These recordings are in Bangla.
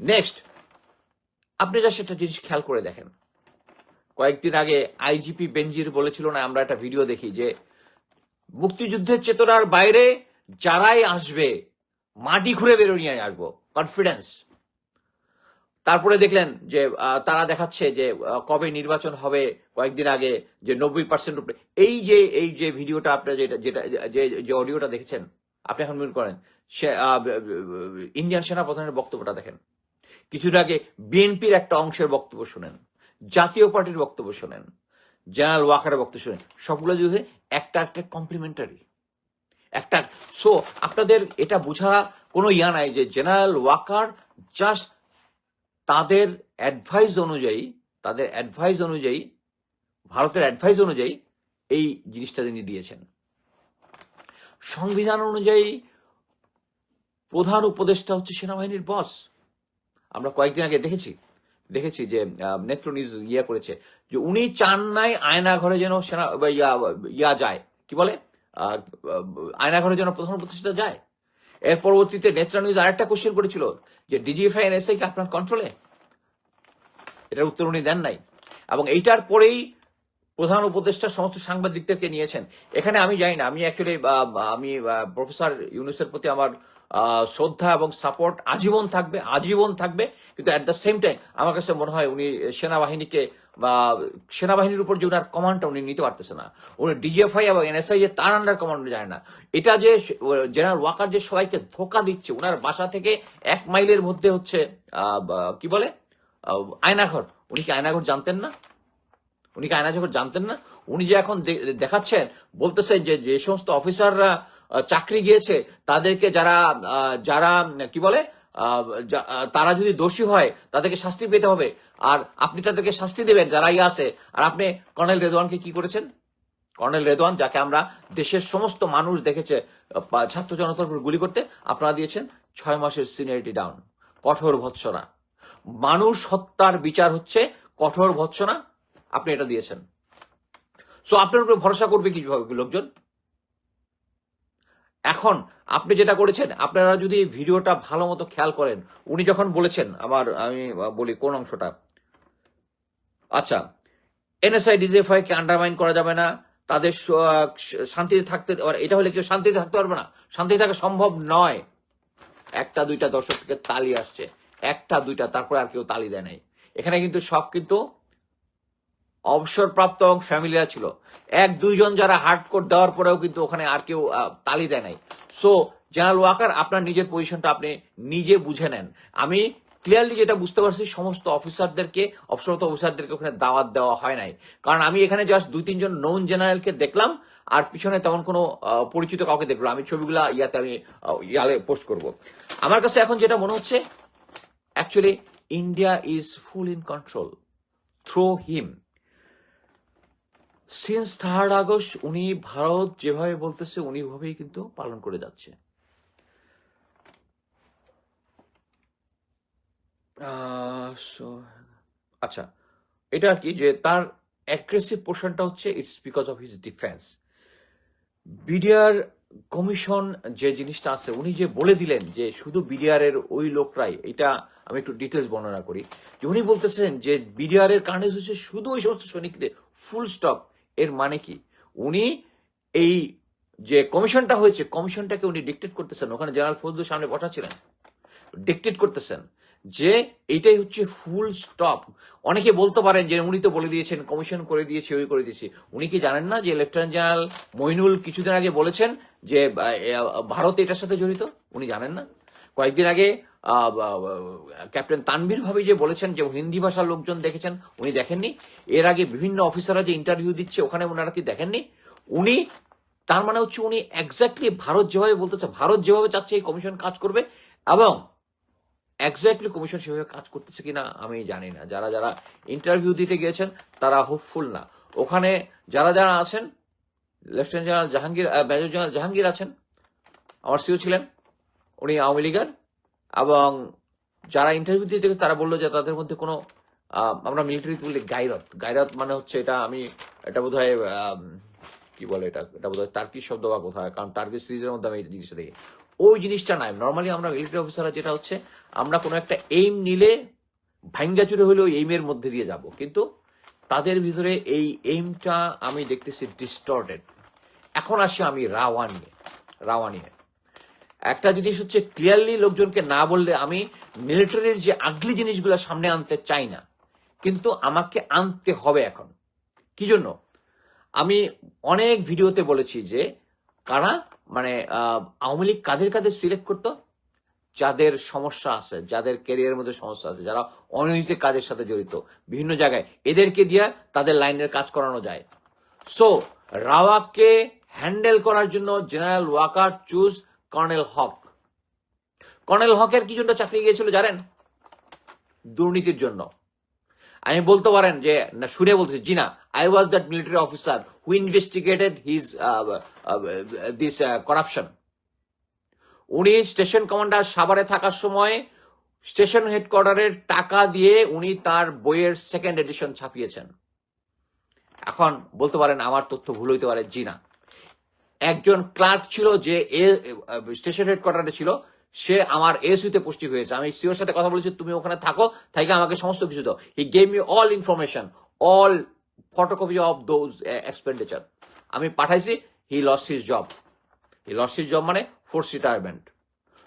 নেক্সট আপনি যা সেটা জিনিস খেয়াল করে দেখেন। কয়েকদিন আগে আইজিপি বেনজির বলেছিল না, আমরা একটা ভিডিও দেখি যে মুক্তিযুদ্ধের চেতনার বাইরে যারাই আসবে, মাটি ঘুরে বেরো নিয়ে আসব কনফিডেন্স তারপরে দেখলেন যে তারা দেখাচ্ছে যে কবে নির্বাচন হবে, কয়েকদিন আগে যে নব্বই পার্সেন্ট এই যে এই যে ভিডিওটা আপনার যেটা যেটা, যে অডিওটা দেখেছেন, আপনি এখন মনে করেন, সে ইন্ডিয়ান সেনাপ্রধানের বক্তব্যটা দেখেন। কিছুদিন আগে বিএনপির একটা অংশের বক্তব্য শুনেন, জাতীয় পার্টির বক্তব্য শোনেন, জেনারেল ওয়াকারের বক্তব্য শোনেন, সবগুলো যদি একটা একটা কমপ্লিমেন্টারি একটা সো আপনাদের এটা বোঝা কোনো ইয়া নাই যে জেনারেল ওয়াকার জাস্ট তাদের অ্যাডভাইস অনুযায়ী, তাদের অ্যাডভাইস অনুযায়ী, ভারতের অ্যাডভাইস অনুযায়ী এই জিনিসটা তিনি দিয়েছেন। সংবিধান অনুযায়ী প্রধান উপদেষ্টা হচ্ছে সেনাবাহিনীর বস আমরা কয়েকদিন আগে দেখেছি দেখেছি যে নেত্র নিউজ ইয়ে করেছে যে উনি চান নাই আয়না ঘরে যেন সেনা ইয়া যায়। কি বলে? আয়না ঘরে যেন প্রধান প্রতিষ্ঠা যায়। এর পরবর্তীতে নেত্রা নিউজ আরেকটা কোশ্চেন করেছিল যে ডিজিএফআই এনএসআই কি আপনার কন্ট্রোলে এটার উত্তর উনি দেন নাই। এবং এইটার পরেই প্রধান উপদেষ্টা সমস্ত সাংবাদিকদেরকে নিয়েছেন। এখানে আমি যাই না, আমি অ্যাকচুয়ালি আমি প্রফেসর ইউনুসের প্রতি আমার শ্রদ্ধা এবং সাপোর্ট আজীবন থাকবে আজীবন থাকবে। কিন্তু অ্যাট দ্য সেম টাইম আমার কাছে মনে হয় উনি সেনাবাহিনীকে বা সেনাবাহিনীর উপর যে ওনার কমান্ডটা উনি নিতে পারতেছে না। উনি ডিজিএফআই এবং এনএসআই যে তার আন্ডার কমান্ড যায় না। এটা যে জেনারেল ওয়াকার যে সবাইকে ধোকা দিচ্ছে ওনার বাসা থেকে এক মাইলের মধ্যে হচ্ছে কি বলে? আয়নাঘর। উনি কি আয়নাঘর জানতেন না? উনি কি আয়নাঘর জানতেন না? উনি যে এখন দেখাচ্ছেন, বলতেছে যে যে সমস্ত অফিসাররা চাকরি গিয়েছে, তাদেরকে যারা যারা, কি বলে তারা যদি দোষী হয়, তাদেরকে শাস্তি পেতে হবে। আর আপনি তাদেরকে শাস্তি দেবেন যারা ইয়ে আছে। আর আপনি কর্নেল রেদওয়ানকে কি করেছেন? কর্নেল রেদওয়ান যাকে আমরা দেশের সমস্ত মানুষ দেখেছে ছাত্র জনতার উপর গুলি করতে, আপনারা দিয়েছেন ছয় মাসের সিনিয়রিটি ডাউন। কঠোর ভৎসনা। মানুষ হত্যার বিচার হচ্ছে কঠোর ভৎসনা। আপনি এটা দিয়েছেন। সো আপনার উপরে ভরসা করবে কি লোকজন? এখন আপনি যেটা করেছেন, আপনারা যদি ভিডিওটা ভালো মতো খেয়াল করেন, উনি যখন বলেছেন আমার, আমি বলি কোন অংশটা আচ্ছা এনএসআই ডিজিএফআই কে আন্ডারমাইন করা যাবে না, তাদের শান্তিতে থাকতে এটা হলে কেউ শান্তিতে থাকতে পারবে না, শান্তিতে থাকা সম্ভব নয়। একটা, দুইটা দর্শক থেকে তালি আসছে, একটা, দুইটা, তারপরে আর কেউ তালি দেয় নাই। এখানে কিন্তু সব কিন্তু অবসরপ্রাপ্ত এবং ফ্যামিলিরা ছিল। এক, দুইজন যারা হার্ড কোড দেওয়ার পরেও কিন্তু ওখানে আর কেউ তালি দেয় নাই। সো জেনারেল ওয়াকার আপনার নিজের পজিশনটা আপনি নিজে বুঝে নেন। আমি ক্লিয়ারলি যেটা বুঝতে পারছি, সমস্ত অফিসারদেরকে অবসরপ্রাপ্ত অফিসারদেরকে ওখানে দাওয়াত দেওয়া হয় নাই। কারণ আমি এখানে জাস্ট দুই তিনজন নন জেনারেলকে দেখলাম, আর পিছনে তেমন কোনো পরিচিত কাউকে দেখলাম আমি ছবিগুলা ইয়াতে আমি ইয়ালে পোস্ট করব। আমার কাছে এখন যেটা মনে হচ্ছে actually India is full in control through him since third August উনি ভারত যেভাবে বলতেছে উনি ভাবেই কিন্তু পালন করে যাচ্ছে। আচ্ছা এটা কি যে তার অ্যাগ্রেসিভ পোর্শনটা হচ্ছে it's because of his defence BDR commission যে জিনিসটা আছে, উনি যে বলে দিলেন যে শুধু বিডিআর এর ওই লোকরাই, এটা আমি একটু ডিটেলস বর্ণনা করি, যে উনি বলতেছেন যে বিডিআর এর কারণে হচ্ছে শুধু ওই সমস্ত সৈনিকদের ফুল স্টপ এর মানে কি? উনি এই যে কমিশনটা হয়েছে, কমিশনটাকে উনি ডিকটেট করতেছেন। ওখানে জেনারেল ফজলুর সামনে বসা ছিলেন ডিকটেট করতেছেন যে এইটাই হচ্ছে ফুল স্টপ অনেকে বলতে পারেন যে উনি তো বলে দিয়েছেন, কমিশন করে দিয়েছে, ওই করে দিয়েছে। উনি কি জানেন না যে লেফটেন্যান্ট জেনারেল মইনুল কিছুদিন আগে বলেছেন যে ভারত এটার সাথে জড়িত? উনি জানেন না? কয়েকদিন আগে ক্যাপ্টেন তানভীর ভাবি যে বলেছেন যে হিন্দি ভাষার লোকজন দেখেছেন, উনি দেখেননি। এর আগে বিভিন্ন অফিসাররা যে ইন্টারভিউ দিচ্ছে, ওখানে ওনারা কি দেখেননি? উনি, তার মানে হচ্ছে উনি এক্স্যাক্টলি ভারত যেভাবে বলতেছে, ভারত যেভাবে চাচ্ছে এই কমিশন কাজ করবে, এবং এক্স্যাক্টলি কমিশন সেভাবে কাজ করতেছে কিনা আমি জানি না। যারা যারা ইন্টারভিউ দিতে গিয়েছেন, তারা হোপফুল না। ওখানে যারা যারা আছেন lieutenant general Jahangir major general Jahangir আছেন, আমার সিও ছিলেন, উনি আওয়ামী লীগের। এবং যারা ইন্টারভিউ দিতে গেছে, তারা বলল যে তাদের মধ্যে কোনো আমরা মিলিটারিতে বলি গাইরত। গাইরত মানে হচ্ছে এটা আমি, এটা বোধ হয় কি বলে এটা? এটা বোধ হয় টার্কিশ শব্দ বা কোথায় কারণ টার্কিশ সিরিজের মধ্যে আমি এই জিনিসটা দেখি। ওই জিনিসটা নাই। নর্মালি আমরা মিলিটারি অফিসাররা যেটা হচ্ছে, আমরা কোনো একটা এইম নিলে ভাঙ্গাচুরে হলেও এইমের মধ্যে দিয়ে যাব। কিন্তু তাদের ভিতরে এই এইমটা আমি দেখতেছি ডিস্টর্টেড এখন আসি আমি রাওয়া নিয়ে। একটা জিনিস হচ্ছে ক্লিয়ারলি লোকজনকে না বললে আমি মিলিটারির যে আগলি জিনিসগুলো সামনে আনতে চাই না, কিন্তু আমাকে আনতে হবে এখন। কি জন্য? আমি অনেক ভিডিওতে বলেছি যে কারা মানে আওয়ামী লীগ কাদের কাদের সিলেক্ট করতো? যাদের সমস্যা আছে, যাদের ক্যারিয়ারের মধ্যে সমস্যা আছে, যারা অনৈতিক কাজের সাথে জড়িত, বিভিন্ন জায়গায়। এদেরকে দিয়ে তাদের লাইনের কাজ করানো যায়। সো রাওয়াকে হ্যান্ডেল করার জন্য general Waker choose colonel Haque. Colonel হকের কি জন্য চাকরি গিয়েছিল জানেন? দুর্নীতির জন্য। আমি বলতে পারেন যে, না শুনে বলতেছি জি না I was that military officer who investigated his this corruption উনি স্টেশন কমান্ডার সাভারে থাকার সময় স্টেশন হেডকোয়ার্টারের টাকা দিয়ে উনি তার বইয়ের সেকেন্ড এডিশন ছাপিয়েছেন। এখন বলতে পারেন আমার তথ্য ভুল হইতে পারে। জি না। একজন ক্লার্ক ছিল যে এ স্টেশন হেডকোয়ার্টারে ছিল, সে আমার এসইউতে পুষ্টি হয়েছে। আমি সিওর সাথে কথা বলেছি, তুমি ওখানে থাকো থাকি আমাকে সমস্ত কিছু দাও। He gave me all information all photocopy of those expenditure আমি পাঠাইছি he lost his job he lost his job মানে ফোর্স রিটায়ারমেন্ট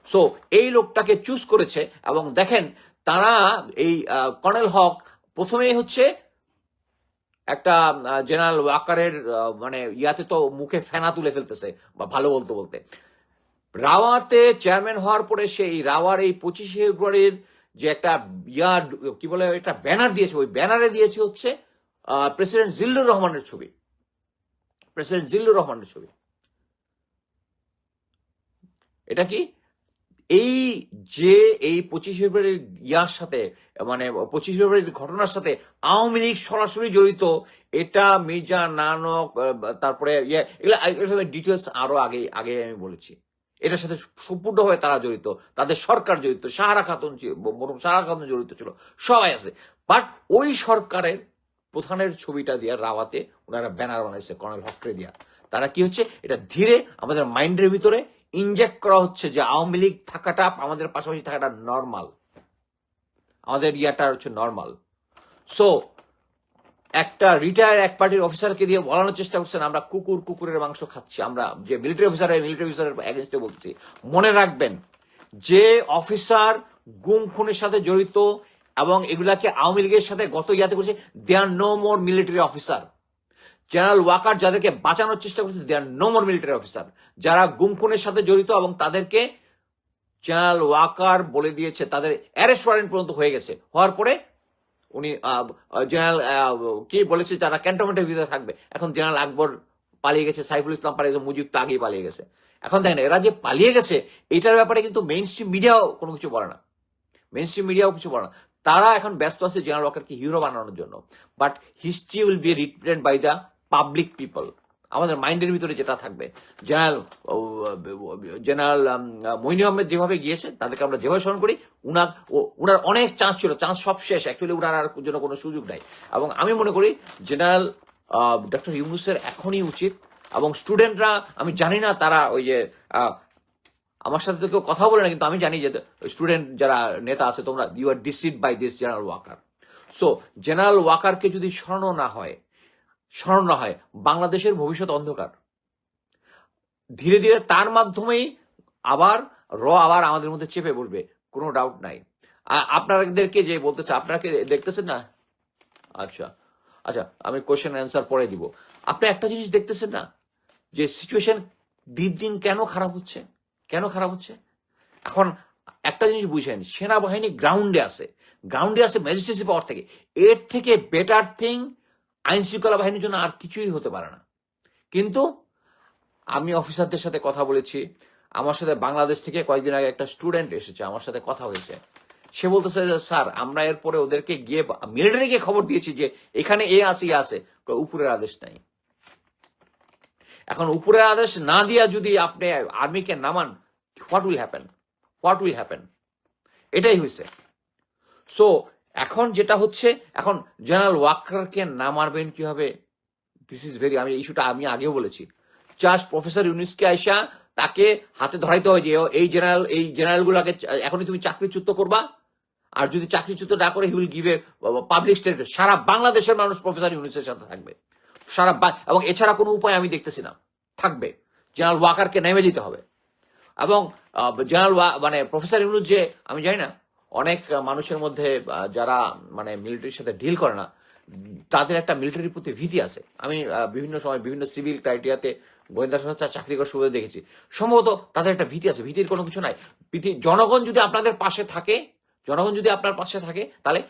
সো এই লোকটাকে চুজ করেছে এবং দেখেন, তারা এই কর্নেল হক প্রথমেই হচ্ছে একটা জেনারেল ওয়াকারের মানে ইয়াতে তো মুখে ফেনা তুলে ফেলতেছে, বা ভালো বলতে বলতে। রাওয়াতে চেয়ারম্যান হওয়ার পরে সেই রাওয়ার এই পঁচিশে ফেব্রুয়ারির যে একটা ইয়া কি বলে একটা ব্যানার দিয়েছে, ওই ব্যানারে দিয়েছে হচ্ছে প্রেসিডেন্ট জিল্লুর রহমানের ছবি। প্রেসিডেন্ট জিল্লুর রহমানের ছবি। এটা কি? এই যে এই পঁচিশ ফেব্রুয়ারির ইয়ার সাথে মানে পঁচিশ ফেব্রুয়ারির ঘটনার সাথে আওয়ামী লীগ সরাসরি জড়িত, এটা মির্জা নানক তারপরে ইয়ে ডিটেলস আরও আগে আগে আমি বলেছি। এটার সাথে সম্পূর্ণভাবে তারা জড়িত, তাদের সরকার জড়িত, সাহারা খাতুন সাহারা খাতুন জড়িত ছিল, সবাই আছে। বাট ওই সরকারের প্রধানের ছবিটা দিয়ে, রাওয়াতে ওনারা ব্যানার বানাইছে, কর্নেল হকরে দিয়া। তারা কি হচ্ছে? এটা ধীরে আমাদের মাইন্ডের ভিতরে ইনজেক্ট করা হচ্ছে যে আওয়ামী লীগ থাকাটা, আমাদের পাশাপাশি থাকাটা নর্মাল আমাদের ইয়াটা হচ্ছে নর্মাল সো একটা রিটায়ার এক পার্টির অফিসারকে দিয়ে বলানোর চেষ্টা করছেন, আমরা কুকুর কুকুরের মাংস খাচ্ছি, আমরা যে মিলিটারি অফিসার মিলিটারি অফিসারের এগেনস্টে বলছি। মনে রাখবেন, যে অফিসার গুম খুনের সাথে জড়িত এবং এগুলাকে আওয়ামী লীগের সাথে গত ইয়াতে করছে they are no more military officer general Waker যাদেরকে বাঁচানোর চেষ্টা করছে they are no more military officer যারা গুম খুনের সাথে জড়িত এবং তাদেরকে জেনারেল ওয়াকার বলে দিয়েছে, তাদের অ্যারেস্ট ওয়ারেন্ট পর্যন্ত হয়ে গেছে। হওয়ার পরে উনি জেনারেল কি বলেছে, যারা ক্যান্টনমেন্টের ভিতরে থাকবে। এখন জেনারেল আকবর পালিয়ে গেছে, সাইফুল ইসলাম পালিয়ে গেছে, মুজিব তো আগেই পালিয়ে গেছে। এখন দেখেন, এরা যে পালিয়ে গেছে এটার ব্যাপারে কিন্তু মেইন স্ট্রিম মিডিয়াও কোনো কিছু বলে না। মেইন স্ট্রিম মিডিয়াও কিছু বলে না। তারা এখন ব্যস্ত আছে জেনারেল ওয়াকারকে হিরো বানানোর জন্য। But history will be represent by the public people আমাদের মাইন্ডের ভিতরে যেটা থাকবে, জেনারেল জেনারেল মইনি আহমেদ যেভাবে গিয়েছে, তাদেরকে আমরা যেভাবে স্মরণ করি, উনার উনার অনেক চান্স ছিল চান্স সব শেষ অ্যাকচুয়ালি উনার আর জন্য কোনো সুযোগ নাই। এবং আমি মনে করি, জেনারেল ডক্টর ইউনুসের এখনই উচিত, এবং স্টুডেন্টরা আমি জানি না তারা ওই যে আমার সাথে তো কেউ কথা বলে না, কিন্তু আমি জানি যে স্টুডেন্ট যারা নেতা আছে, তোমরা you are decide by this general Waker so general ওয়াকারকে যদি স্মরণ না হয় স্মরণ না হয়, বাংলাদেশের ভবিষ্যৎ অন্ধকার। ধীরে ধীরে তার মাধ্যমেই আবার, র আবার আমাদের মধ্যে চেপে বসবে কোনো ডাউট নাই। আপনাদেরকে যে বলতেছে, আপনাকে দেখতেছেন না? আচ্ছা আচ্ছা আমি কোয়েশ্চেন অ্যান্সার পরে দিব। আপনি একটা জিনিস দেখতেছেন না? যে সিচুয়েশন দিন দিন কেন খারাপ হচ্ছে? কেন খারাপ হচ্ছে? এখন একটা জিনিস বুঝেন, সেনাবাহিনী গ্রাউন্ডে আছে। গ্রাউন্ডে আছে ম্যাজিস্ট্রেসি পাওয়ার থেকে। এর থেকে বেটার থিং আইন শৃঙ্খলা বাহিনীর জন্য আর কিছুই হতে পারে না। কিন্তু আমি অফিসারদের সাথে কথা বলেছি। আমার সাথে বাংলাদেশ থেকে কয়েকদিন আগে একটা স্টুডেন্ট এসেছে আমার সাথে কথা হয়েছে। সে বলতেছে স্যার আমরা এরপরে ওদেরকে গিয়ে মিলিটারিকে খবর দিয়েছি যে এখানে এ আসে কয়, উপরের আদেশ নাই। এখন উপরের আদেশ না দিয়া যদি আপনি আর্মিকে নামান what will happen? What will happen? এটাই হয়েছে সো এখন যেটা হচ্ছে, এখন জেনারেল ওয়াকারকে না মারবেন কীভাবে? দিস ইজ ভেরি আমি ইস্যুটা আমি আগেও বলেছি। জাস্ট প্রফেসর ইউনিসকে আইসা তাকে হাতে ধরাইতে হবে যে এই জেনারেল এই জেনারেলগুলোকে এখনই তুমি চাকরিচ্যুত করবা। আর যদি চাকরিচ্যুত না করে he will give a public statement সারা বাংলাদেশের মানুষ প্রফেসর ইউনিসের সাথে থাকবে। সারা এবং এছাড়া কোনো উপায় আমি দেখতেছি না। থাকবে। জেনারেল ওয়াকারকে নেমে দিতে হবে। এবং জেনারেল মানে প্রফেসর ইউনুস যে, আমি জানি না অনেক মানুষের মধ্যে যারা মানে মিলিটারির সাথে ডিল করে না, তাদের একটা মিলিটারির প্রতি ভীতি আছে। আমি বিভিন্ন সময় বিভিন্ন সিভিল ক্রাইটেরিয়াতে গোয়েন্দা সংস্থা চাকরি করার সুবিধা দেখেছি। সম্ভবত তাদের একটা ভীতি আছে। ভীতির কোনো কিছু নাই। জনগণ যদি আপনাদের পাশে থাকে, জনগণ যদি আপনার পাশে থাকে, তাহলে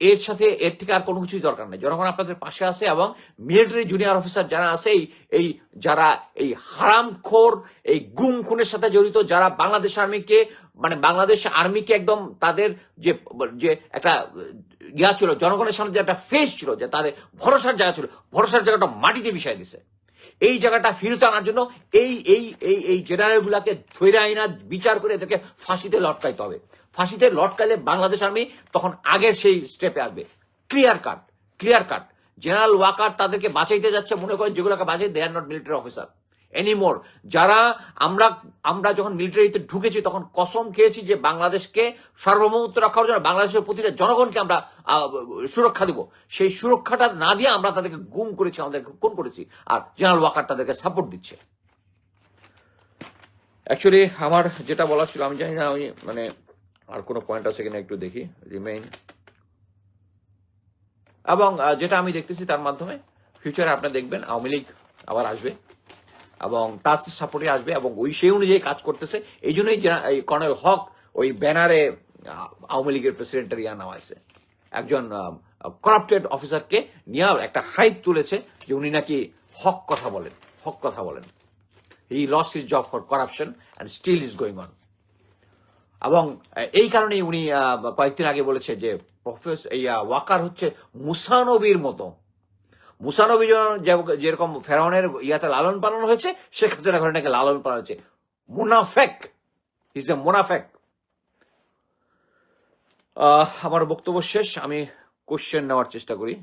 এর সাথে এর থেকে আর কোনো কিছুই দরকার নেই। জনগণ আপনাদের পাশে আছে এবং মিলিটারি জুনিয়র অফিসার যারা আছে, এই যারা, এই হারামখোর, এই গুম খুনের সাথে জড়িত, যারা বাংলাদেশ আর্মিকে মানে বাংলাদেশ আর্মিকে একদম তাদের যে যে একটা ইয়া ছিল, জনগণের সামনে যে একটা ফেস ছিল, যে তাদের ভরসার জায়গা ছিল, ভরসার জায়গাটা মাটিতে মিশাই দিছে। এই জায়গাটা ফিরত আনার জন্য এই এই এই এই জেনারেল গুলাকে ধৈর্য আইনা, বিচার করে এদেরকে ফাঁসিতে লটকাইতে হবে। ফাঁসিতে লটকাইলে বাংলাদেশ আর্মি তখন আগের সেই স্টেপে আসবে। Clear cut clear cut general Waker তাদেরকে বাঁচাইতে যাচ্ছে, মনে করেন যেগুলোকে বাঁচাই they are not military officer anymore যারা আমরা আমরা যখন মিলিটারিতে ঢুকেছি, তখন কসম খেয়েছি যে বাংলাদেশকে সার্বভৌমত্ব রক্ষার জন্য, বাংলাদেশের প্রতিটা জনগণকে আমরা সুরক্ষা দিব। সেই সুরক্ষাটা না দিয়ে আমরা তাদেরকে গুম করেছি, আমাদেরকে খুন করেছি, আর জেনারেল ওয়াকার তাদেরকে সাপোর্ট দিচ্ছে। অ্যাকচুয়ালি আমার যেটা বলার ছিল, আমি জানি না, আমি মানে আর কোনো পয়েন্ট আছে কিনা একটু দেখি রিমেইন এবং যেটা আমি দেখতেছি তার মাধ্যমে ফিউচারে আপনি দেখবেন, আওয়ামী লীগ আবার আসবে, এবং তার সাপোর্টে আসবে, এবং ওই সেই অনুযায়ী কাজ করতেছে। এই জন্যই জেনা- এই কর্নেল হক ওই ব্যানারে আওয়ামী লীগের প্রেসিডেন্টের ইয়া নামাইছে। একজন করাপ্টেড অফিসারকে নিয়ে একটা হাইপ তুলেছে যে উনি নাকি হক কথা বলেন, হক কথা বলেন। He lost his job for corruption and still is going on এবং এই কারণেই উনি কয়েকদিন আগে বলেছে যে প্রফেসর এই ওয়াকার হচ্ছে মুসানবির মতো। মুসানবী যেরকম ফেরাউনের ইয়াতে লালন পালন হয়েছে, শেখ ঘরে নাকি লালন পালন হয়েছে। মুনাফেক! ইজ এ মুনাফেক! আমার বক্তব্য শেষ। আমি কোশ্চেন নেওয়ার চেষ্টা করি।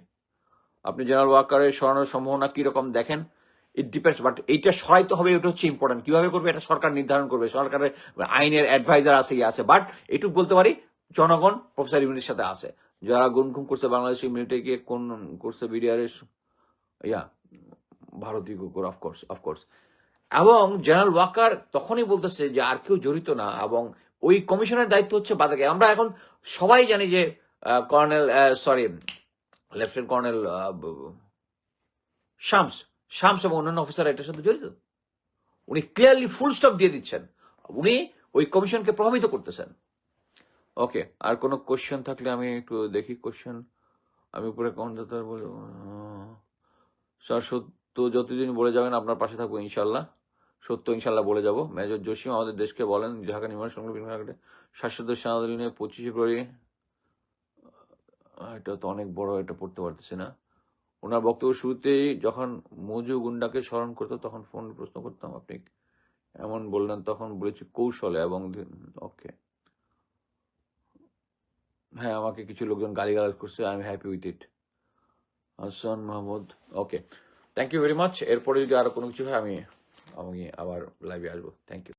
আপনি জেনারেল ওয়াকারের সরানোর সম্ভাবনা কি রকম দেখেন? ইট ডিপেন্ডস বাট এইটা সরাইতে হবে, এটা হচ্ছে ইম্পর্টেন্ট কীভাবে করবে, এটা সরকার নির্ধারণ করবে, সরকারের আইনের অ্যাডভাইজার আছে ইয়ে আছে বাট এটুকু বলতে পারি, জনগণ প্রফেসর ইউনিটের সাথে আছে। যারা খুম করছে বাংলাদেশি মিলিটারিকে কোন করছে বিডিআর ইয়া ভারতীয় কুকুর অফকোর্স অফকোর্স এবং জেনারেল ওয়াকার তখনই বলতেছে যে আর কেউ জড়িত না, এবং ওই কমিশনের দায়িত্ব হচ্ছে বাদাকে। আমরা এখন সবাই জানি যে colonel sorry lieutenant colonel Shams Shams এবং অন্যান্য অফিসার এটার সাথে জড়িত। উনি ক্লিয়ারলি ফুল স্টপ দিয়ে দিচ্ছেন। উনি ওই কমিশনকে প্রভাবিত করতেছেন। ওকে আর কোনো কোশ্চেন থাকলে আমি একটু দেখি কোশ্চেন আমি উপরে কোন স্যার, সত্য যতদিন বলে যাবেন, আপনার পাশে থাকব ইনশাল্লাহ সত্য ইনশাল্লাহ বলে যাব। মেজর জসিম আমাদের দেশকে বলেন, ঢাকা নির্মাণ সংগ্রামে শাশ্বত সেনাদলীনে পঁচিশে ফেব্রুয়ারি এটা তো অনেক বড়, এটা পড়তে পারতেছি না। ওনার বক্তব্য শুরুতেই যখন মজু গুন্ডাকে স্মরণ করতো, তখন ফোন প্রশ্ন করতাম, আপনি এমন বললেন, তখন বলেছি কৌশলে এবং ওকে। হ্যাঁ আমাকে কিছু লোকজন গালিগালাজ করছে I am happy with it Hasan Mahmud, okay. Thank you very much এরপরে যদি আরও কোনো কিছু হয়, আমি আমি আবার লাইভে আসব। Thank you